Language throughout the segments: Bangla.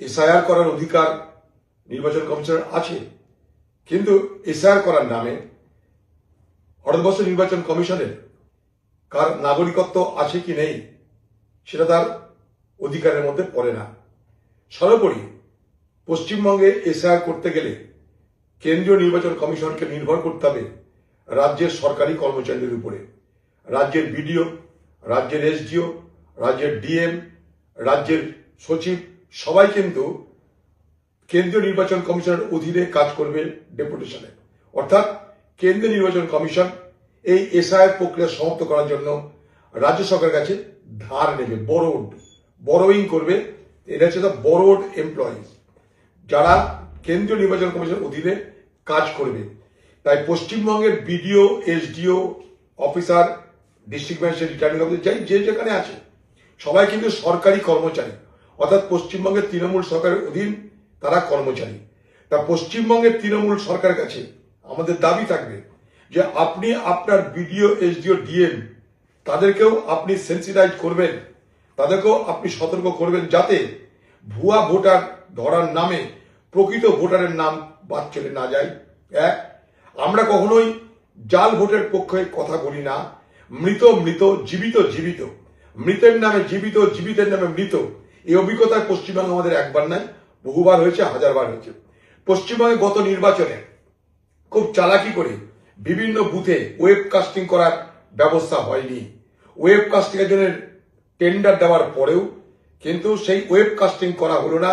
এসআইআর করার অধিকার নির্বাচন কমিশনের আছে, কিন্তু এসআইআর করার নামে ভারতবর্ষ নির্বাচন কমিশনের কার নাগরিকত্ব আছে কি নেই, সেটা তার অধিকারের মধ্যে পড়ে না। সর্বোপরি, পশ্চিমবঙ্গে এসআইআর করতে গেলে কেন্দ্রীয় নির্বাচন কমিশনকে নির্ভর করতে হবে রাজ্যের সরকারি কর্মচারীদের উপরে। রাজ্যের বিডিও, রাজ্যের এসডিও, রাজ্যের ডিএম, রাজ্যের সচিব সবাই কিন্তু কেন্দ্রীয় নির্বাচন কমিশনের অধীনে কাজ করবে ডেপুটেশনে। অর্থাৎ কেন্দ্রীয় নির্বাচন কমিশন এই এসআইআর প্রক্রিয়া সমাপ্ত করার জন্য রাজ্য সরকারের কাছে ধার নেবে বরোড বরোয়িং করবে, এটা হচ্ছে দ্য বরোড এমপ্লয়িজ যারা কেন্দ্রীয় নির্বাচন কমিশনের অধীনে কাজ করবে। তাই পশ্চিমবঙ্গের BDO, SDO, officer district magistrate returning officer যাই যে যেখানে আছে, সবাই কিন্তু সরকারি কর্মচারী। অর্থাৎ পশ্চিমবঙ্গের তৃণমূল সরকারের অধীন তারা কর্মচারী। তা পশ্চিমবঙ্গের তৃণমূল সরকারের কাছে আমাদের দাবি থাকবে যে আপনি আপনার বিডিও, এসডিও, ডিএম তাদেরকেও আপনি সেন্সিটাইজ করবেন। তাদেরকেও আপনি সতর্ক করবেন যাতে ভুয়া ভোটার ধরার নামে প্রকৃত ভোটারের নাম বাদ চলে না যায়। এক, আমরা কখনোই জাল ভোটের পক্ষে কথা বলি না। মৃত মৃত, জীবিত জীবিত। মৃতের নামে জীবিত, জীবিতের নামে মৃত। এই অভিজ্ঞতায় পশ্চিমবঙ্গে আমাদের একবার নাই বহুবার হয়েছে, হাজারবার হয়েছে। পশ্চিমবঙ্গে গত নির্বাচনে খুব চালাকি করে বিভিন্ন বুথে ওয়েব কাস্টিং করার ব্যবস্থা হয়নি। ওয়েব কাস্টিং এর জন্য টেন্ডার দেওয়ার পরেও কিন্তু সেই ওয়েব কাস্টিং করা হলো না।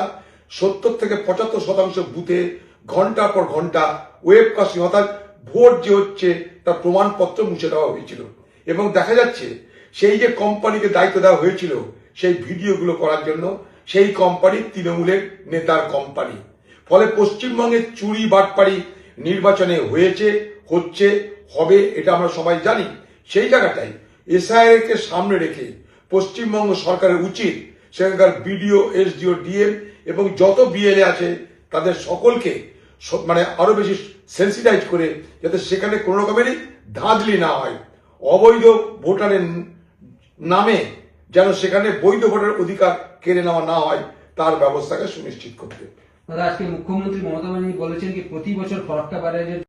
সত্তর থেকে পঁচাত্তর শতাংশ বুথে ঘণ্টার পর ঘণ্টা ওয়েব কাস্টিং অর্থাৎ ভোট যে হচ্ছে তার প্রমাণপত্র মুছে দেওয়া হয়েছিল। এবং দেখা যাচ্ছে, সেই যে কোম্পানিকে দায়িত্ব দেওয়া হয়েছিল সেই ভিডিওগুলো করার জন্য সেই কোম্পানি তৃণমূলের নেতার কোম্পানি ফলে পশ্চিমবঙ্গে চুরি, বাটপাড়ি নির্বাচনে হয়েছে, হচ্ছে, হবে, এটা আমরা সবাই জানি। সেই জায়গাটাই এসআইআর কে সামনে রেখে পশ্চিমবঙ্গ সরকারের উচিত সেখানকার বিডিও, এসডিও, ডিএম এবং যত বিএলএ আছে তাদের সকলকে মানে আরও বেশি সেন্সিটাইজ করে যাতে সেখানে কোনো রকমেরই ধাঁধলি না হয়। অবৈধ ভোটারের নামে যেন সেখানে বৈধ ভোটের অধিকার কেড়ে নেওয়া না হয়, তার ব্যবস্থাকে সুনিশ্চিত করতে। দাদা, আজকে মুখ্যমন্ত্রী মমতা ব্যানার্জি বলেছেন কি, প্রতি বছর ফরাক্কা ব্যারাজের